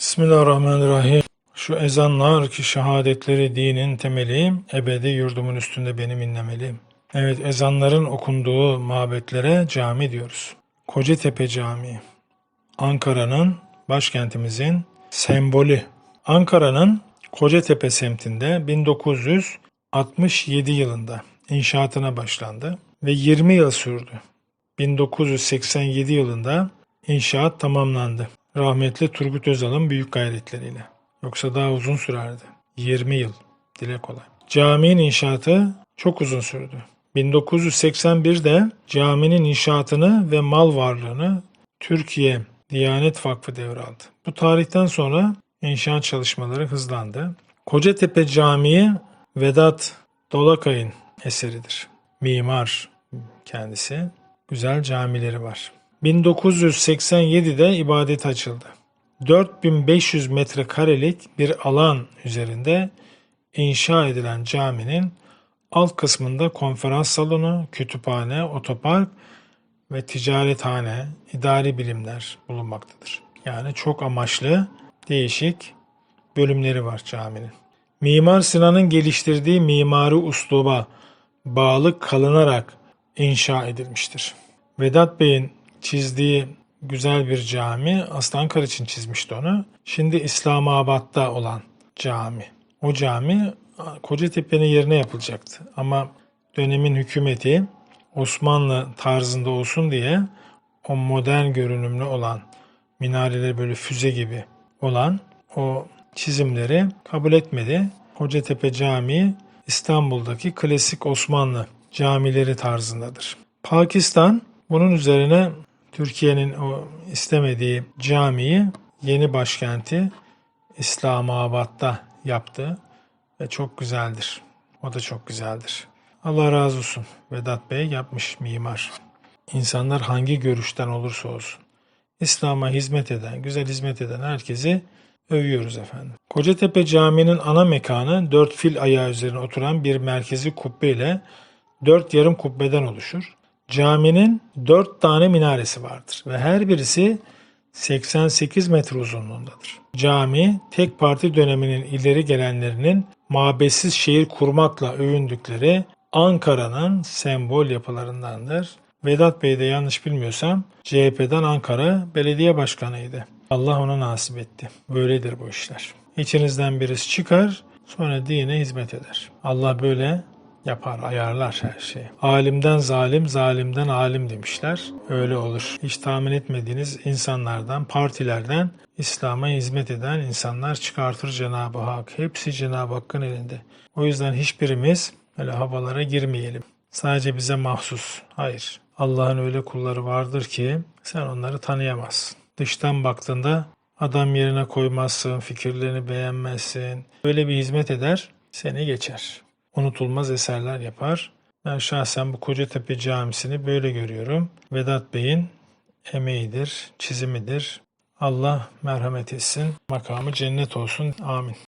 Bismillahirrahmanirrahim. Şu ezanlar ki şehadetleri dinin temeli, ebedi yurdumun üstünde benim inlemeli. Evet ezanların okunduğu mabetlere cami diyoruz. Kocatepe Camii. Ankara'nın, başkentimizin sembolü. Ankara'nın Kocatepe semtinde 1967 yılında inşaatına başlandı ve 20 yıl sürdü. 1987 yılında inşaat tamamlandı. Rahmetli Turgut Özal'ın büyük gayretleriyle. Yoksa daha uzun sürerdi. 20 yıl. Dile kolay. Caminin inşaatı çok uzun sürdü. 1981'de caminin inşaatını ve mal varlığını Türkiye Diyanet Vakfı devraldı. Bu tarihten sonra inşaat çalışmaları hızlandı. Kocatepe Camii Vedat Dolakay'ın eseridir. Mimar kendisi. Güzel camileri var. 1987'de ibadet açıldı. 4500 metrekarelik bir alan üzerinde inşa edilen caminin alt kısmında konferans salonu, kütüphane, otopark ve ticarethane, idari bilimler bulunmaktadır. Yani çok amaçlı, değişik bölümleri var caminin. Mimar Sinan'ın geliştirdiği mimari usluba bağlı kalınarak inşa edilmiştir. Vedat Bey'in çizdiği güzel bir cami Aslan Ankara için çizmişti onu. Şimdi İslamabad'da olan cami. O cami Kocatepe'nin yerine yapılacaktı. Ama dönemin hükümeti Osmanlı tarzında olsun diye o modern görünümlü olan minareleri böyle füze gibi olan o çizimleri kabul etmedi. Kocatepe Camii İstanbul'daki klasik Osmanlı camileri tarzındadır. Pakistan bunun üzerine Türkiye'nin o istemediği camiyi yeni başkenti İslamabad'da yaptı ve çok güzeldir. O da çok güzeldir. Allah razı olsun. Vedat Bey yapmış mimar. İnsanlar hangi görüşten olursa olsun. İslam'a hizmet eden, güzel hizmet eden herkesi övüyoruz efendim. Kocatepe Camii'nin ana mekanı dört fil ayağı üzerine oturan bir merkezi kubbe ile dört yarım kubbeden oluşur. Caminin dört tane minaresi vardır ve her birisi 88 metre uzunluğundadır. Cami, tek parti döneminin ileri gelenlerinin mabetsiz şehir kurmakla övündükleri Ankara'nın sembol yapılarındandır. Vedat Bey de yanlış bilmiyorsam CHP'den Ankara belediye başkanıydı. Allah ona nasip etti. Böyledir bu işler. İçinizden birisi çıkar, sonra dine hizmet eder. Allah böyle yapar, ayarlar her şeyi. Alimden zalim, zalimden alim demişler. Öyle olur. Hiç tahmin etmediğiniz insanlardan, partilerden İslam'a hizmet eden insanlar çıkartır Cenab-ı Hak. Hepsi Cenab-ı Hakk'ın elinde. O yüzden hiçbirimiz öyle havalara girmeyelim. Sadece bize mahsus. Hayır. Allah'ın öyle kulları vardır ki sen onları tanıyamazsın. Dıştan baktığında adam yerine koymazsın, fikirlerini beğenmezsin. Böyle bir hizmet eder, seni geçer unutulmaz eserler yapar. Ben şahsen bu Kocatepe Camisi'ni böyle görüyorum. Vedat Bey'in emeğidir, çizimidir. Allah merhamet etsin. Makamı cennet olsun. Amin.